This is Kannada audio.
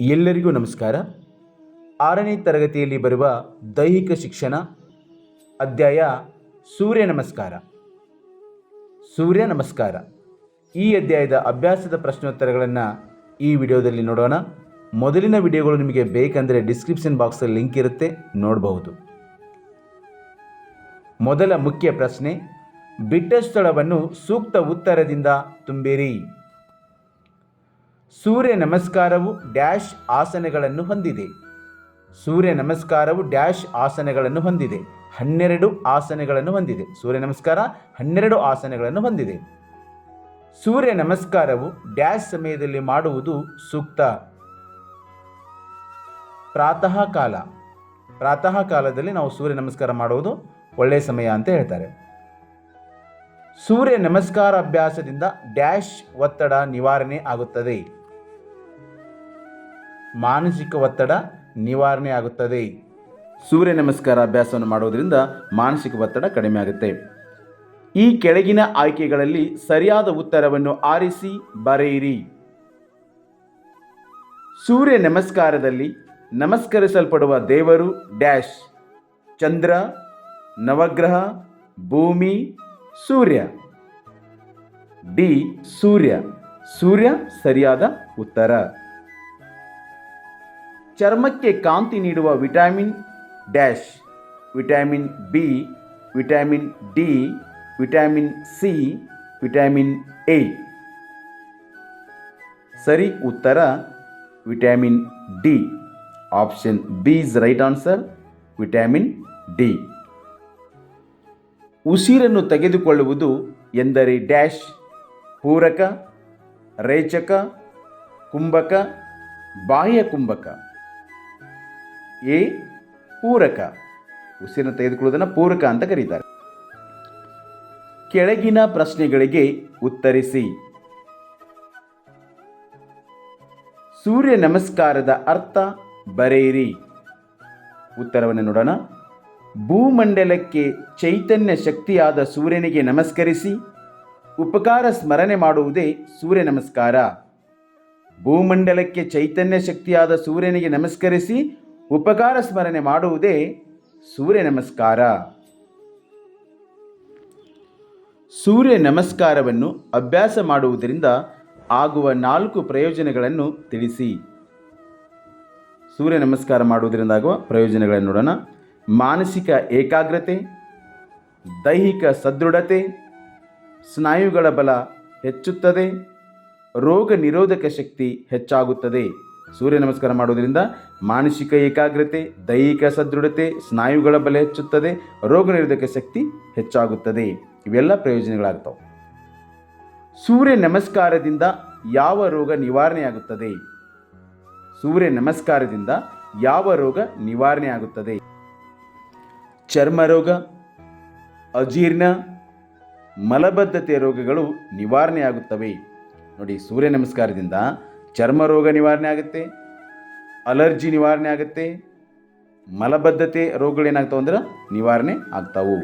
ಎಲ್ಲರಿಗೂ ನಮಸ್ಕಾರ. ಆರನೇ ತರಗತಿಯಲ್ಲಿ ಬರುವ ದೈಹಿಕ ಶಿಕ್ಷಣ ಅಧ್ಯಾಯ ಸೂರ್ಯ ನಮಸ್ಕಾರ. ಸೂರ್ಯ ನಮಸ್ಕಾರ. ಈ ಅಧ್ಯಾಯದ ಅಭ್ಯಾಸದ ಪ್ರಶ್ನೋತ್ತರಗಳನ್ನು ಈ ವಿಡಿಯೋದಲ್ಲಿ ನೋಡೋಣ. ಮೊದಲಿನ ವಿಡಿಯೋಗಳು ನಿಮಗೆ ಬೇಕಂದರೆ ಡಿಸ್ಕ್ರಿಪ್ಷನ್ ಬಾಕ್ಸಲ್ಲಿ ಲಿಂಕ್ ಇರುತ್ತೆ, ನೋಡಬಹುದು. ಮೊದಲ ಮುಖ್ಯ ಪ್ರಶ್ನೆ ಬಿಟ್ಟ ಸ್ಥಳವನ್ನು ಸೂಕ್ತ ಉತ್ತರದಿಂದ ತುಂಬಿರಿ. ಸೂರ್ಯ ನಮಸ್ಕಾರವು ಡ್ಯಾಶ್ ಆಸನಗಳನ್ನು ಹೊಂದಿದೆ. ಸೂರ್ಯ ನಮಸ್ಕಾರವು ಡ್ಯಾಶ್ ಆಸನಗಳನ್ನು ಹೊಂದಿದೆ. ಹನ್ನೆರಡು ಆಸನಗಳನ್ನು ಹೊಂದಿದೆ. ಸೂರ್ಯ ನಮಸ್ಕಾರ ಹನ್ನೆರಡು ಆಸನಗಳನ್ನು ಹೊಂದಿದೆ. ಸೂರ್ಯ ನಮಸ್ಕಾರವು ಡ್ಯಾಶ್ ಸಮಯದಲ್ಲಿ ಮಾಡುವುದು ಸೂಕ್ತ. ಪ್ರಾತಃ ಕಾಲ ಪ್ರಾತಃ ಕಾಲದಲ್ಲಿ ನಾವು ಸೂರ್ಯ ನಮಸ್ಕಾರ ಮಾಡುವುದು ಒಳ್ಳೆಯ ಸಮಯ ಅಂತ ಹೇಳ್ತಾರೆ. ಸೂರ್ಯ ನಮಸ್ಕಾರ ಅಭ್ಯಾಸದಿಂದ ಡ್ಯಾಶ್ ಒತ್ತಡ ನಿವಾರಣೆ ಆಗುತ್ತದೆ. ಮಾನಸಿಕ ಒತ್ತಡ ನಿವಾರಣೆ ಆಗುತ್ತದೆ. ಸೂರ್ಯ ನಮಸ್ಕಾರ ಅಭ್ಯಾಸವನ್ನು ಮಾಡುವುದರಿಂದ ಮಾನಸಿಕ ಒತ್ತಡ ಕಡಿಮೆ ಆಗುತ್ತೆ. ಈ ಕೆಳಗಿನ ಆಯ್ಕೆಗಳಲ್ಲಿ ಸರಿಯಾದ ಉತ್ತರವನ್ನು ಆರಿಸಿ ಬರೆಯಿರಿ. ಸೂರ್ಯ ನಮಸ್ಕಾರದಲ್ಲಿ ನಮಸ್ಕರಿಸಲ್ಪಡುವ ದೇವರು ಡ್ಯಾಶ್. ಚಂದ್ರ, ನವಗ್ರಹ, ಭೂಮಿ ಸೂರ್ಯ ಡಿ ಸೂರ್ಯ ಸೂರ್ಯ ಸರಿಯಾದ ಉತ್ತರ ಚರ್ಮಕ್ಕೆ ಕಾಂತಿ ನೀಡುವ vitamin dash vitamin B vitamin D vitamin C vitamin A ಸರಿ ಉತ್ತರ vitamin D option B is right answer vitamin D ಉಸಿರನ್ನು ತೆಗೆದುಕೊಳ್ಳುವುದು ಎಂದರೆ ಡ್ಯಾಶ್, ಪೂರಕ, ರೇಚಕ, ಕುಂಭಕ, ಬಾಹ್ಯ ಕುಂಭಕ. ಎ, ಪೂರಕ. ಉಸಿರನ್ನು ತೆಗೆದುಕೊಳ್ಳುವುದನ್ನು ಪೂರಕ ಅಂತ ಕರೀತಾರೆ. ಕೆಳಗಿನ ಪ್ರಶ್ನೆಗಳಿಗೆ ಉತ್ತರಿಸಿ. ಸೂರ್ಯ ನಮಸ್ಕಾರದ ಅರ್ಥ ಬರೆಯಿರಿ. ಉತ್ತರವನ್ನು ನೋಡೋಣ. ಭೂಮಂಡಲಕ್ಕೆ ಚೈತನ್ಯ ಶಕ್ತಿಯಾದ ಸೂರ್ಯನಿಗೆ ನಮಸ್ಕರಿಸಿ, ಉಪಕಾರ ಸ್ಮರಣೆ ಮಾಡುವುದೇ ಸೂರ್ಯ ನಮಸ್ಕಾರ. ಭೂಮಂಡಲಕ್ಕೆ ಚೈತನ್ಯ ಶಕ್ತಿಯಾದ ಸೂರ್ಯನಿಗೆ ನಮಸ್ಕರಿಸಿ, ಉಪಕಾರ ಸ್ಮರಣೆ ಮಾಡುವುದೇ ಸೂರ್ಯ ನಮಸ್ಕಾರ. ಸೂರ್ಯ ನಮಸ್ಕಾರವನ್ನು ಅಭ್ಯಾಸ ಮಾಡುವುದರಿಂದ ಆಗುವ ನಾಲ್ಕು ಪ್ರಯೋಜನಗಳನ್ನು ತಿಳಿಸಿ. ಸೂರ್ಯ ನಮಸ್ಕಾರ ಮಾಡುವುದರಿಂದ ಆಗುವ ಪ್ರಯೋಜನಗಳನ್ನು ನೋಡೋಣ. ಮಾನಸಿಕ ಏಕಾಗ್ರತೆ, ದೈಹಿಕ ಸದೃಢತೆ, ಸ್ನಾಯುಗಳ ಬಲ ಹೆಚ್ಚುತ್ತದೆ, ರೋಗ ನಿರೋಧಕ ಶಕ್ತಿ ಹೆಚ್ಚಾಗುತ್ತದೆ. ಸೂರ್ಯ ನಮಸ್ಕಾರ ಮಾಡುವುದರಿಂದ ಮಾನಸಿಕ ಏಕಾಗ್ರತೆ, ದೈಹಿಕ ಸದೃಢತೆ, ಸ್ನಾಯುಗಳ ಬಲ ಹೆಚ್ಚುತ್ತದೆ, ರೋಗ ನಿರೋಧಕ ಶಕ್ತಿ ಹೆಚ್ಚಾಗುತ್ತದೆ. ಇವೆಲ್ಲ ಪ್ರಯೋಜನಗಳಾಗ್ತವೆ. ಸೂರ್ಯ ನಮಸ್ಕಾರದಿಂದ ಯಾವ ರೋಗ ನಿವಾರಣೆಯಾಗುತ್ತದೆ? ಸೂರ್ಯ ನಮಸ್ಕಾರದಿಂದ ಯಾವ ರೋಗ ನಿವಾರಣೆ ಚರ್ಮ ರೋಗ, ಅಜೀರ್ಣ, ಮಲಬದ್ಧತೆ ರೋಗಗಳು ನಿವಾರಣೆಯಾಗುತ್ತವೆ ನೋಡಿ, ಸೂರ್ಯ ನಮಸ್ಕಾರದಿಂದ ಚರ್ಮ ರೋಗ ನಿವಾರಣೆ ಆಗುತ್ತೆ, ಅಲರ್ಜಿ ನಿವಾರಣೆ ಆಗುತ್ತೆ, ಮಲಬದ್ಧತೆ ರೋಗಗಳೇನಾಗ್ತಾವೆ ಅಂದ್ರೆ ನಿವಾರಣೆ ಆಗ್ತಾವು.